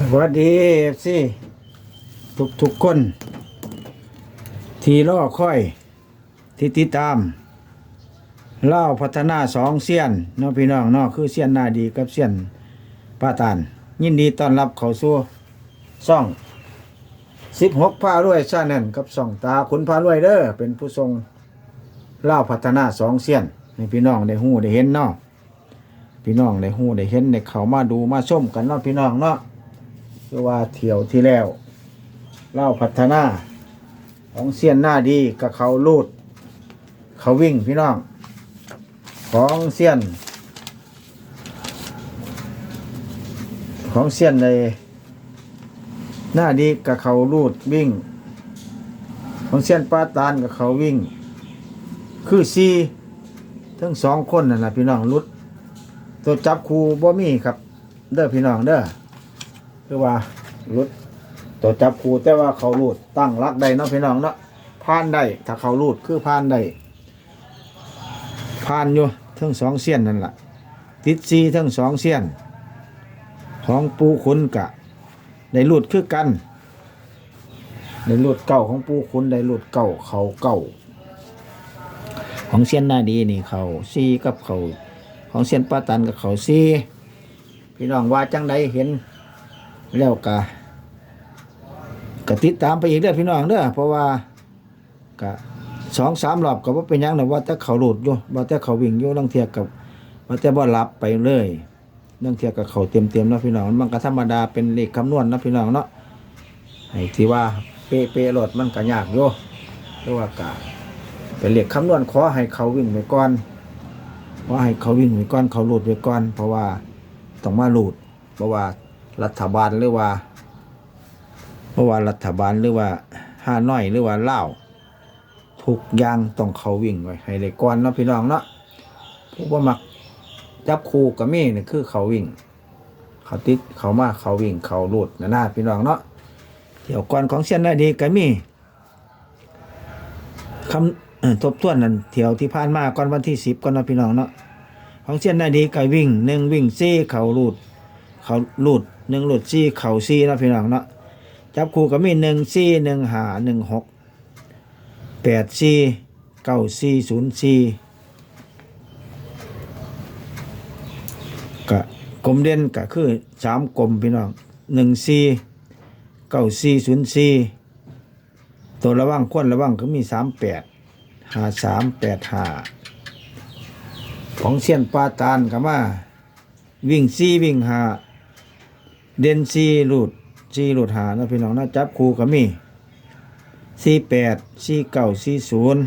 สวัสดีเอฟซีทุกทุกคน ที่รอคอย ที่ติดตาม เล่าพัฒนาสองเสียนน้องพี่น้องนาะคือเสียนหน้าดีกับเสียนป้าตาน ยินดีต้อนรับเขาสู่ซ่องสิบหกพารวยชาแนนกับซ่องตาขุนพารวยเด้อเป็นผู้ทรงเล่าพัฒนาสองเสียนให้พี่น้องได้หู้ได้เห็นเนาะพี่น้องได้หู้ได้เห็นได้เขามาดูมาชมกันเนาะพี่น้องเนาะ คือว่าเที่ยวที่แล้ว เล่าพัฒนา ของเซียนหน้าดีกับเขาลูด เขาวิ่งพี่น้อง ของเซียน ของเซียนในหน้าดีกับเขาลูดวิ่ง ของเซียนปาตานกับเขาวิ่ง คือซีทั้งสองคนนั่นแหละพี่น้องรุด ตัวจับครูบ่มีครับ เด้อพี่น้องเด้อ คือว่ารุดตัวจับคูแต่ว่าเขารูดตั้งรักได้เนาะพี่น้องเนาะผ่านได้ถ้าเขารูดคือผ่านได้ผ่านอยู่ทั้งสองเสี้ยนนั่นแหละติดซีทั้งสองเสี้ยน ของปูขุนกะได้รูดคือกันได้รูดเก่าของปูขุนได้รูดเก่าเขาเก่า ของเสี้ยนหน้าดีนี่เขาซีกับเขาของเสี้ยนป้าตันกับเขาซีพี่น้องว่าจังใดเห็น แล้วก็ก็ติดตามไปอีกเด้อพี่น้องเด้อเพราะว่าก็สองสามรอบก็ว่าเป็นยังนะว่าแต่เขาหลุดอยู่ว่าแต่เขาวิ่งอยู่ลังเทียกับว่าแต่บ่หลับไปเลยลังเทียกับเขาเต็มเต็มนะพี่น้องมันก็ธรรมดาเป็นเลขคำนวณนะพี่น้องเนาะไอ้ที่ว่าเปเปรถมันก็ยากอยู่หรือว่ากะเป็นเลขคำนวณขอให้เขาวิ่งไปก่อนขอให้เขาวิ่งไปก่อนเขาหลุดไปก่อน เพราะว่าต้องมาหลุดเพราะว่า รัฐบาลหรือว่าเพราะว่ารัฐบาลหรือว่าห้าน้อยหรือว่าเล่าทุกอย่างต้องเขาวิ่งไว้ให้ได้ก่อนเนาะพี่น้องเนาะผู้บ่มักจับคู่กับมีนี่คือเขาวิ่ง เขาติดเขามาเขาวิ่งเขาลูดนะนะพี่น้องเนาะเที่ยวก่อนของเส้นได้ดีก็มีคำทบทวนนั่นเที่ยวที่ผ่านมาก่อนวันที่สิบก่อนนะพี่น้องเนาะของเส้นได้ดีก็วิ่งหนึ่งวิ่งซี่เขาลูด เขาหลุดหนึ่งหลุดซี่เข่าซี่นะพี่น้องเนาะจับคู่ก็มีหนึ่งซี่หนึ่งหาหนึ่งหกแปดซี่เก้าซี่ศูนย์ซี่ก็กลมเด่นก็คือสามกลมพี่น้องหนึ่งซี่เก้าซี่ศูนย์ซี่ตัวระว่างควรระว่างก็มีสามแปดหาสามแปดหาของเซียนปาตานก็มาวิ่งซี่วิ่งหา เด่นซี่หลุดซี่หลุดหานะพี่น้องนะจับคู่ก็มีสี่แปดสี่เก้าสี่ศูนย์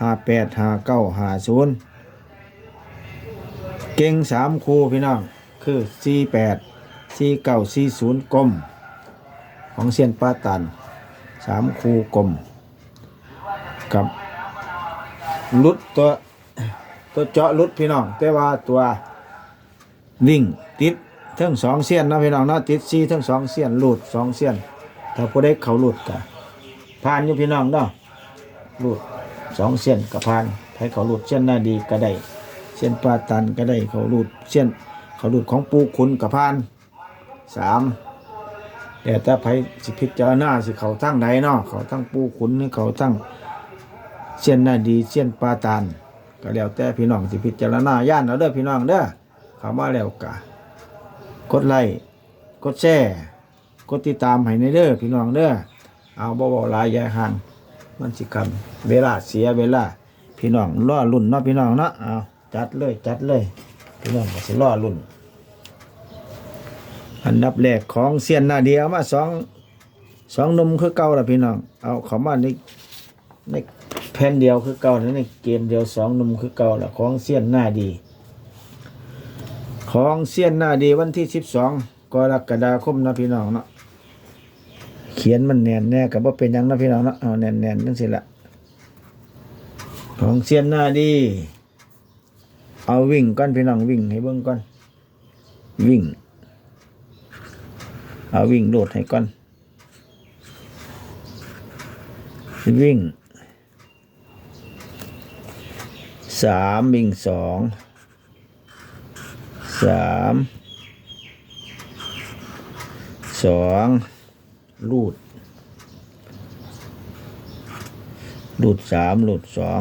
ห้าแปดห้าเก้าห้าศูนย์เก่งสามคู่พี่น้องคือสี่แปดสี่เก้าสี่ศูนย์กลม ของเซียนป้าตันสามคู่กลม กับลุดตัวตัวเจาะลุดพี่น้องแต่ว่าตัววิ่งติด ทั้งสองเสี้ยนนะพี่น้องเนาะติดซีทั้งสองเสี้ยนหลุดสองเสี้ยน ถ้าผู้ใดเขาหลุดกะผ่านอยู่พี่น้องเนาะหลุดสองเสี้ยนกับผ่านให้เขาหลุดเสี้ยนหน้าดีก็ได้เสี้ยนปลาตันก็ได้เขาหลุดเสี้ยนเขาหลุดของปูขุนกับผ่านสามแต่ถ้าไผสิพิจารณาสิเขาทั้งใดเนาะเขาทั้งปูขุนหรือเขาทั้งเสี้ยนหน้าดีเสี้ยนปลาตันก็แล้วแต่พี่น้องสิพิจารณาย่านเอาเด้อพี่น้องเด้อเขามาแล้วกะ กดไลค์กดแชร์กดติดตามให้ในเด้อพี่น้องเด้อเอาบ่บ่หลายยายห่างมันสิกันเวลาเสียเวลา พี่น้องรอรุ่นเนาะพี่น้องเนาะเอาจัดเลยจัดเลย พี่น้องก็สิรอรุ่น อันดับแรกของเซียนหน้าเดียวมาสองสองนมคือเก่าละพี่น้องเอาเข้ามาในในแผ่นเดียวคือเก่าในเกมเดียวสองนมคือเก่าละของเซียนหน้าดี ของเสี้ยนหน้าดีวันที่สิบสองกรกฎาคมนะพี่น้องเนาะเขียนมันแน่นแน่กับว่าเป็นยังนะพี่น้องเนาะเอาแน่นแน่นนั่นสิละของเสี้ยนหน้าดี เอาวิ่งก่อนพี่น้องวิ่งให้เบิ่งก่อนวิ่ง เอาวิ่งโดดให้ก่อนวิ่งสามวิ่งสอง สามสองรูดรูดสามรูดสอง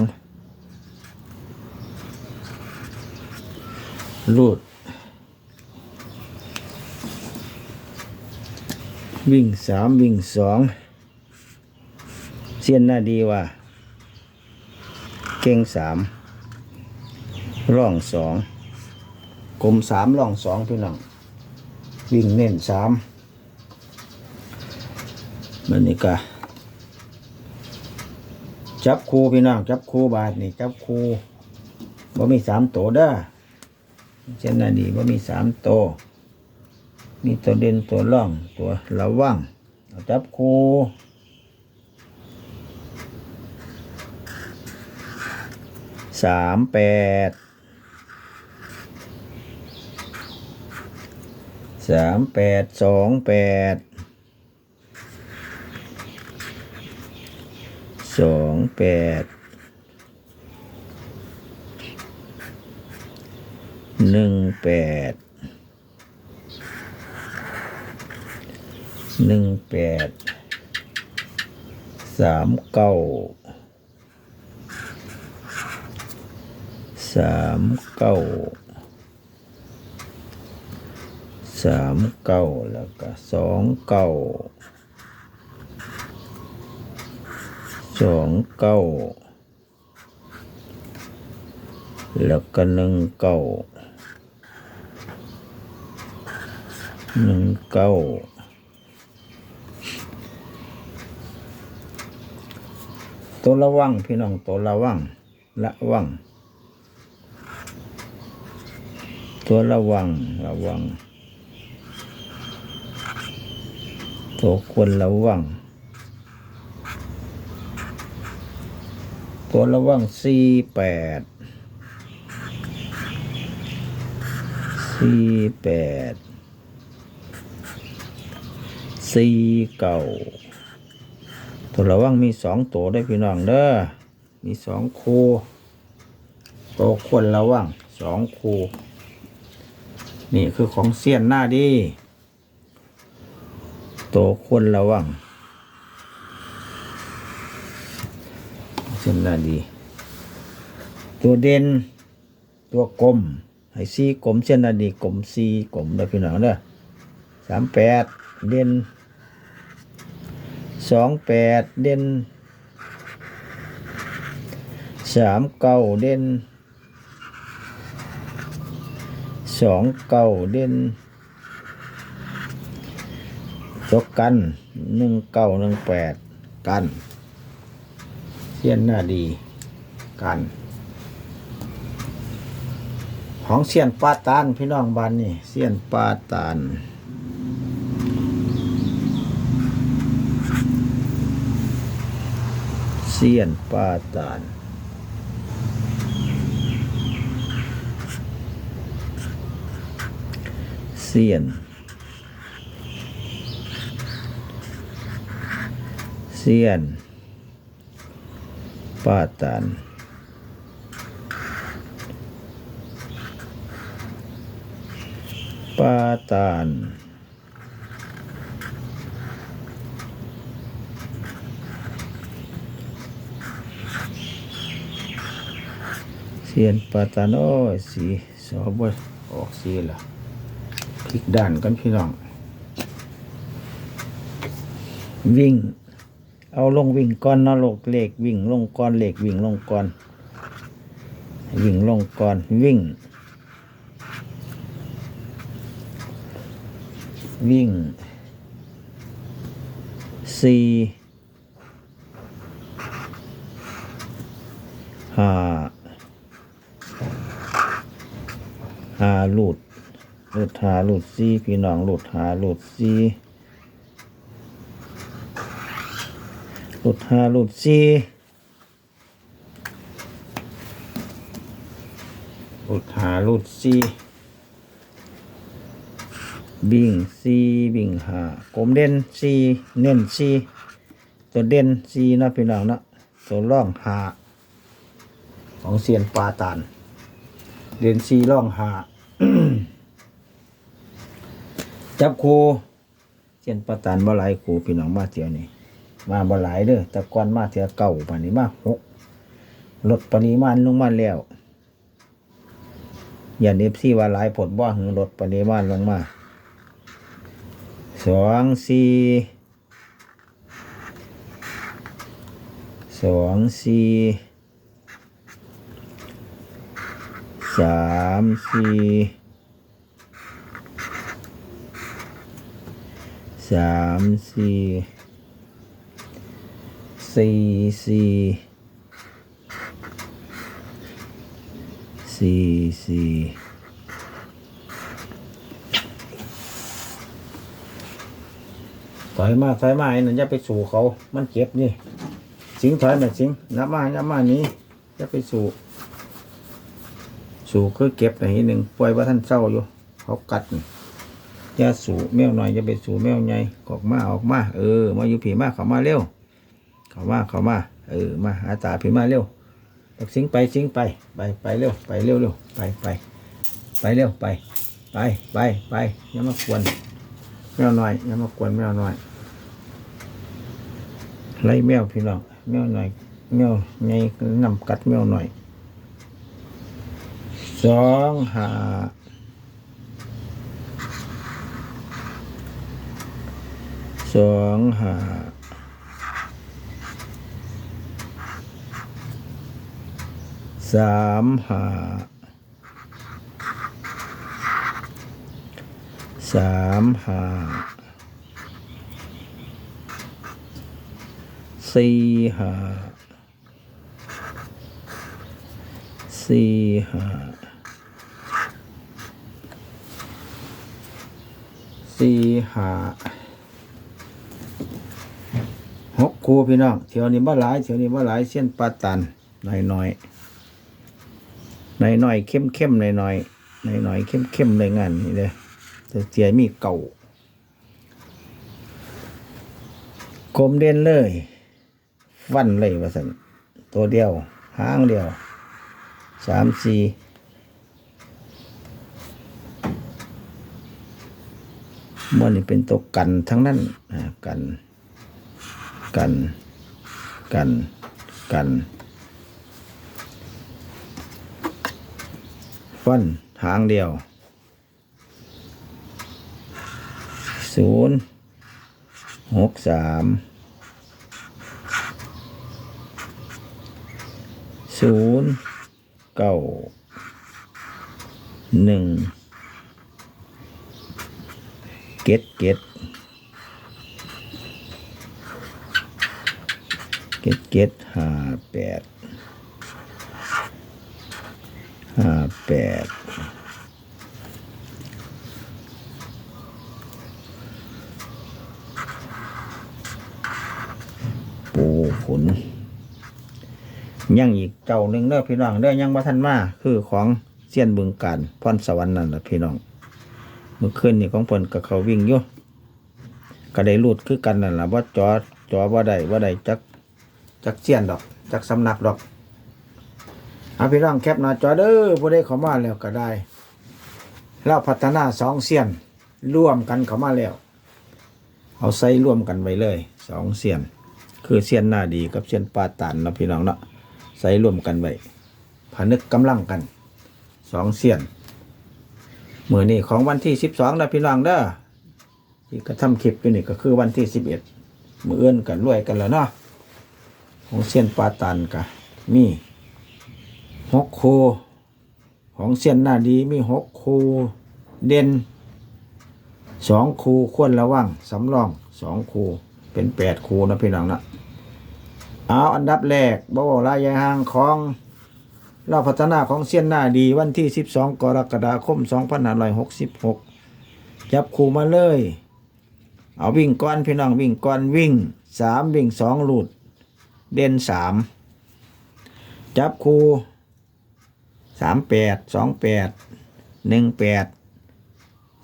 รูด วิ่งสามวิ่งสองเสียนหน้าดีว่าเก่งสามร่องสอง กลมสามร่องสองพี่น้องวิ่งเน้นสามมันนี่กะจับคูพี่น้องจับคูบาทนี่จับคูบ่มีสามโตเด้อเช่นนั้นดีบ่มีสามโตมีตัวเด่นตัวร่องตัวระวังจับคูสามแปด สามแปดสองแปดสองแปดหนึ่งแปดหนึ่งแปดสามเก้าสามเก้า สามเก้าแล้วก็สองเก้าสองเก้าแล้วก็หนึ่งเก้าหนึ่งเก้าตัวระวังพี่น้องตัวระวังระวังตัวระวังระวัง ตัวควรระวังตัวระวังสี่แปดสี่แปดสี่เก้าตัวระวังมีสองตัวได้พี่น้องเด้อมีสองคู่ตัวควรระวังสองคู่นี่คือของเสี้ยนหน้าดี โตควรระวังเส้นด้านดี ตัวเด่นตัวกลมให้ซีกลมเส้นด้านดีกลมซีกลมได้พี่น้องเด้อสามแปดเด่นสองแปดเด่นสามเก้าเด่นสองเก้าเด่น ตกกันหนึ่งเก้าหนึ่งแปดกันเสี้ยนหน้าดีกันของเสี้ยนปาตานพี่น้องบ้านนี่เสี้ยนปาตานเสี้ยนปาตานเสี้ยน เซียนป้าตันป้าตันเซียนป้าตันโอ้ยสีสอบว่าออกสีละพลิกด้านกันพี่น้อง วิ่ง เอาลงวิ่งก่อนนะลูกเลขวิ่งลงก่อนเลขวิ่งลงก่อน วิ่งลงก่อนวิ่ง วิ่งสี่ห้าห้าหลุดหลุดหาหลุดสี่พี่น้องหลุดหาหลุดสี่ หลุดห้าหลุดสี่หลุดหาหลุดสี่บิ่งสี่บิ่งหากลมเด่นสี่เน้นสี่ตัวเด่นสี่นะพี่น้องนะตัวร่องหาของเซียนปลาตานเด่นสี่ร่องหาจับคูเซียนปลาตานบ่หลายครูพี่น้องมาเที่ยวนี้ มาบ่หลายเด้อแต่ก่อนมาเที่ยวเก่าปานนี้มาหกลดปริมาณลงมาแล้วอย่าเนฟซี่ว่าหลายผลบ่หือลดปริมาณลงมาสองสี่สองสี่สามสี่สามสี่ สี่สี่สี่สี่ถอยมาถอยมาไอ้นั่นอย่าไปสู่เขา มันเจ็บนี่ สิงถอยมาสิงนับมานับมานี้อย่าไปสู่ สู่คือเก็บไปนิดหนึ่งปล่อยว่าท่านเศร้าอยู่ เขากัดนี่อย่าสู่แมวหน่อยอย่าไปสู่แมวใหญ่ออกมาออกมา เออ มาอยู่ผีมาเขามาเร็ว เขามาเขามาเออมาหาตาผีมาเร็วบักสิงไปสิงไปไปไปเร็วไปเร็วเร็วไปไปไปเร็วไป ไปไปไปอย่ามากวนแมวหน่อยอย่ามากวนแมวหน่อยไล่แมวพี่น้องแมวหน่อยแมวไงนำกัดแมวหน่อยสองหาสองหา สามหาสามหาสี่หาสี่หาสี่หาหกครูพี่น้องเที่ยวนี้บ่หลายเที่ยวนี้บ่หลายเส้นปลาตันหน่อยหน่อย หน่อยหน่อยเข้มเข้มหน่อยหน่อยหน่อยหน่อยเข้มเข้มเลยงานนี่เลยแต่เจียมีเก่ากลมเด่นเลยวันเลยว่าสันตัวเดียวหางเดียวสามสี่มันนี่เป็นตัวกันทั้งนั้นอ่ากัน กัน กัน กัน ฟันหางเดียวศูนย์หกสามศูนย์เก้าหนึ่งเก็ดเก็ดเก็ดเก็ดห้าแปดห้า แปดปูขนยังอีกเจ้าหนึ่งเด้อพี่น้องเด้อยังบ่ทันมาคือของเซียนบึงการพรสวรรค์นั่นแหละพี่น้องเมื่อคืนนี่ของเพิ่นกับเขาวิ่งอยู่ก็ได้รูดคือกันนั่นแหละว่าจอจอบ่ได้บ่ได้จักจักเซียนดอก จักสำนักดอก เอาพี่น้องแคปหน้าจอเด้อผู้ใดเข้ามาแล้วก็ได้แล้วพัฒนาสองเซียนร่วมกันเข้ามาแล้ว เอาใส่ร่วมกันไว้เลยสองเซียน คือเซียนหน้าดีกับเซียนปลาตานนะพี่น้องเนาะใส่ร่วมกันไว้ผนึกกำลังกันสองเซียนมือนี่ของวันที่สิบสองนะพี่น้องเด้อที่กระทำคลิปอยู่นี่ก็คือวันที่สิบเอ็ดมือเอื้อนกันรวยกันแล้วเนาะของเซียนปลาตานกะมี หกคูของเซียนหน้าดีมีหกคูเด่นสองคูควรระวังสำรองสองคูเป็นแปดคูนะพี่น้องนะเอาอันดับแรกบ่าวลายยายห่างของเราพัฒนาของเซียนหน้าดีวันที่ 12 กรกฎาคม 2566 จับคูมาเลย เอาวิ่งก้อนพี่น้องวิ่งก้อนวิ่ง 3 วิ่ง 2 หลุด เด่น 3 จับคู 38 28 18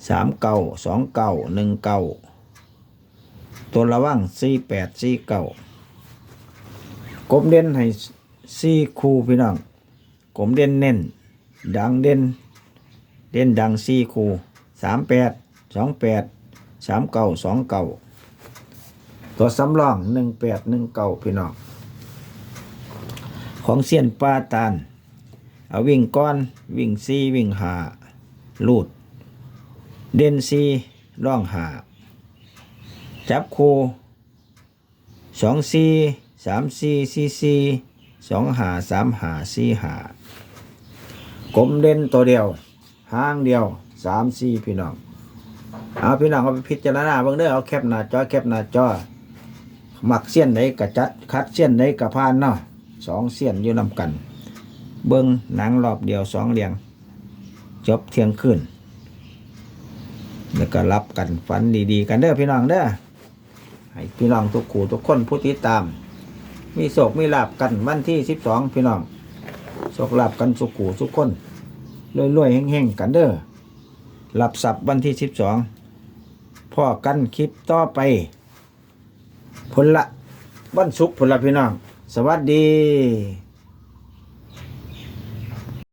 39 29 19ตัวระวัง48 49กลมเด่นให้สี่คูพี่น้องกลมเด่นเน้น ดังเด่น เด่นดังสี่คูสามแปดสองแปดสามเก้าสองเก้าตัวสำรองหนึ่งแปดหนึ่งเก้าพี่น้องของเซียนปลาตาน เอาวิ่งก้อน วิ่งซีวิ่งหาลูด เด่นซีร่องหาจับคูสองซีสามซีซีซีสองหาสามหาสี่หากลมเด่นตัวเดียวห้างเดียวสามซีพี่น้องเอาพี่น้องเอาไปพิจารณาเบิ่งเด้อเอาแคปหน้าจอแคปหน้าจอหมักเสี้ยนใดกระจัดคัดเสี้ยนใดกระพานเนาะสองเสี้ยนอยู่นำกัน เบิ่งหนังรอบเดียวสองเรียง จบเที่ยงคืนแล้วก็รับกันฝันดีๆ กันเด้อพี่น้องเด้อให้พี่น้องทุกขู่ทุกคนผู้ติดตาม มีโศกมีลาบกันวันที่สิบสองพี่น้องโศกลาบกันสุขขู่ทุกคนรวยๆเฮงๆกันเด้อหลับสับวันที่สิบสองพ่อกันคลิปต่อไปผลละวันศุกผลละพี่น้อง สวัสดี